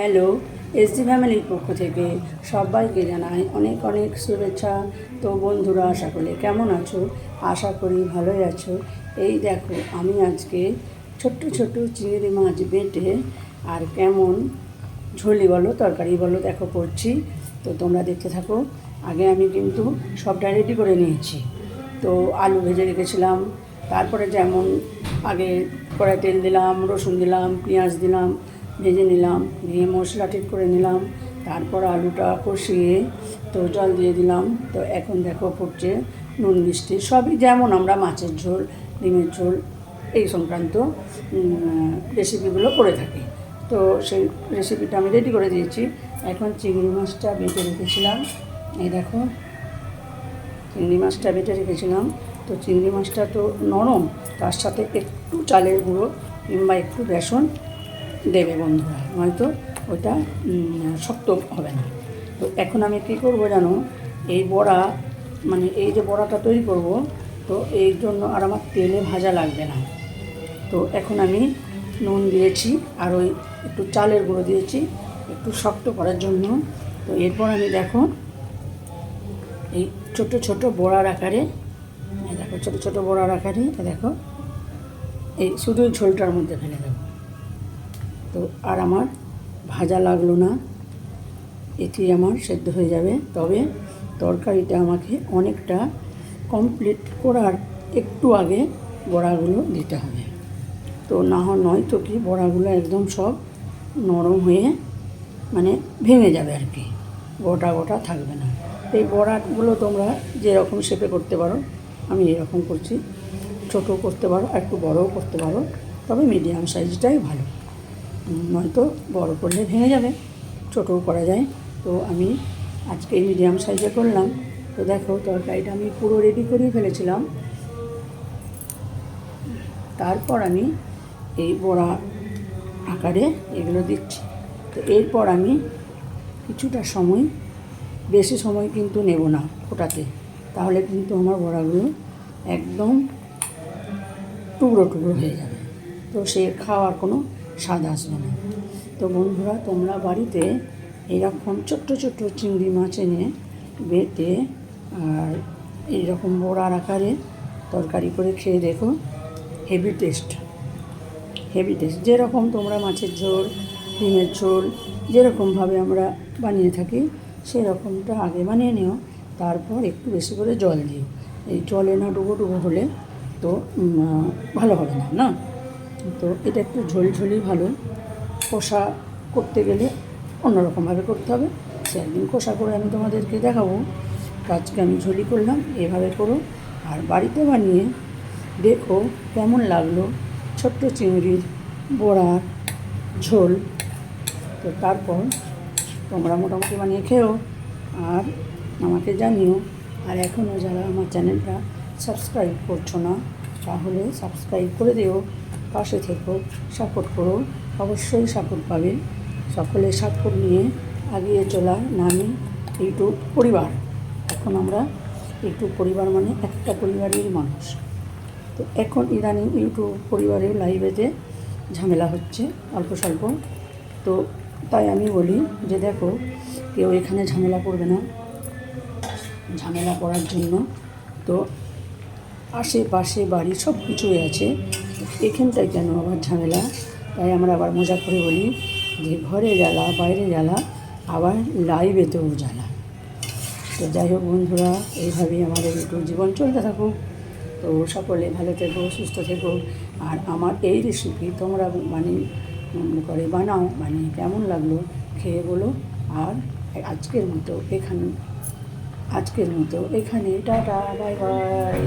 Hello SD ফ্যামিলির পক্ষ থেকে সবাইকে জানাই অনেক অনেক শুভেচ্ছা। তো বন্ধুরা, আশা করি কেমন আছো? আশা করি ভালোই আছো। এই দেখো, আমি আজকে ছোট্ট ছোট্ট চিংড়ি মাছ বেটে আর কেমন ঝোলি বলো, তরকারি বলো, দেখো করছি। তো তোমরা দেখতে থাকো। আগে আমি কিন্তু সবটা রেডি করে নিয়েছি। তো আলু ভেজে রেখেছিলাম। তারপরে যেমন আগে কড়াই তেল দিলাম, রসুন দিলাম, পেঁয়াজ দিলাম ভেজে নিলাম, দিয়ে মশলা ঠিক করে নিলাম, তারপর আলুটা কষিয়ে তো জল দিয়ে দিলাম। তো এখন দেখো ফুটছে নুন, মিষ্টি, সবই যেমন আমরা মাছের ঝোল, ডিমের ঝোল, এই সংক্রান্ত রেসিপিগুলো করে থাকি। তো সেই রেসিপিটা আমি রেডি করে দিয়েছি। এখন চিংড়ি মাছটা বেটে রেখেছিলাম। এই দেখো, চিংড়ি মাছটা বেটে রেখেছিলাম। তো চিংড়ি মাছটা তো নরম, তার সাথে একটু চালের গুঁড়ো কিংবা একটু বেসন দেবে বন্ধুরা, নয়তো ওটা শক্ত হবে না। তো এখন আমি কী করব জানো, এই বড়া মানে এই যে বড়াটা তৈরি করব, তো এই জন্য আর আমার তেলে ভাজা লাগবে না। তো এখন আমি নুন দিয়েছি, আর ওই একটু চালের গুঁড়ো দিয়েছি, একটু শক্ত করার জন্য। তো এরপর আমি দেখো, এই ছোট ছোট বড়ার আকারে দেখো ছোট ছোট বড়ার আকারে দেখো, এই শুধু ঝোলটার মধ্যে ফেলে দেবো। তো আর আমার ভাজা লাগল না। এটি আমার সেদ্ধ হয়ে যাবে। তবে তরকারিটা আমাকে অনেকটা কমপ্লিট করার একটু আগে বড়াগুলো দিতে হবে। তো না নয় তো কি, বড়াগুলো একদম সব নরম হয়ে মানে ভেঙে যাবে আর কি। গোটা গোটা থাকবে না। এই বড়াগুলো তোমরা যেরকম শেপে করতে পারো, আমি এরকম করছি। ছোটো করতে পারো একটু বড়ও করতে পারো। তবে মিডিয়াম সাইজটাই ভালো। নয়তো বড় করলে ভেঙে যাবে, ছোটও করা যায়। তো আমি আজকে মিডিয়াম সাইজে করলাম। তো দেখো, তরকারিটা আমি পুরো রেডি করেই ফেলেছিলাম। তারপর আমি এই বড়া আকারে এগুলো দিচ্ছি। তো এরপর আমি কিছুটা সময়, বেশি সময় কিন্তু নেব না ফোটাতে তাহলে কিন্তু আমার বড়াগুলো একদম টুকরো টুকরো হয়ে যাবে। তো সে খাওয়ার কোনো স্বাদ আসবে না তো বন্ধুরা, তোমরা বাড়িতে এরকম ছোট্ট ছোট্ট চিংড়ি মাছ এনে বেটে আর এইরকম বড়ার আকারে তরকারি করে খেয়ে দেখো হেভি টেস্ট হেভি টেস্ট যেরকম তোমরা মাছের ঝোল, ডিমের ঝোল যেরকমভাবে আমরা বানিয়ে থাকি, সেরকমটা আগে বানিয়ে নিও, তারপর একটু বেশি করে জল দিও। এই জলে না ডুবো ডুবো হলে তো ভালো হবে না না? তো এটা একটু ঝোলঝোলই ভালো। কষা করতে গেলে অন্যরকমভাবে করতে হবে। সে একদিন কষা করে আমি তোমাদেরকে দেখাবো। আজকে আমি ঝোলি করলাম, এভাবে করো। আর বাড়িতে বানিয়ে দেখো কেমন লাগল। ছোট্ট চিংড়ির বড়ার ঝোল। তো তারপর তোমরা মোটামুটি বানিয়ে খেও আর আমাকে জানিও। আর এখনও যারা আমার চ্যানেলটা সাবস্ক্রাইব করছ না, তাহলে সাবস্ক্রাইব করে দিও। পাশে থেকো, সাপোর্ট করো, অবশ্যই সাপোর্ট পাবে সকলে সাপোর্ট নিয়ে এগিয়ে চলা নামি ইউটিউব পরিবার। এখন আমরা ইউটিউব পরিবার মানে একটা পরিবারের মানুষ। তো এখন ইদানিং ইউটিউব পরিবারের লাইভেতে ঝামেলা হচ্ছে, অল্প স্বল্প। তো তাই আমি বলি যে দেখো, কেউ এখানে ঝামেলা করবে না। ঝামেলা করার জন্য তো আশেপাশে বাড়ি সব কিছুই আছে। এখানটায় কেন আবার ঝামেলা। তাই আমরা আবার মজা করে বলি যে ঘরে জ্বালা, বাইরে জ্বালা, আবার লাইভেতেও জ্বালা। তো যাই হোক বন্ধুরা, এইভাবেই আমাদের একটু জীবন চলতে থাকুক। তো সকলে ভালো থেকো, সুস্থ থেকো। আর আমার এই রেসিপি তোমরা মানে করে বানাও মানে কেমন লাগল খেয়ে বলো। আর আজকের মতো এখানে, আজকের মতো এখানে, টাটা বাই বাই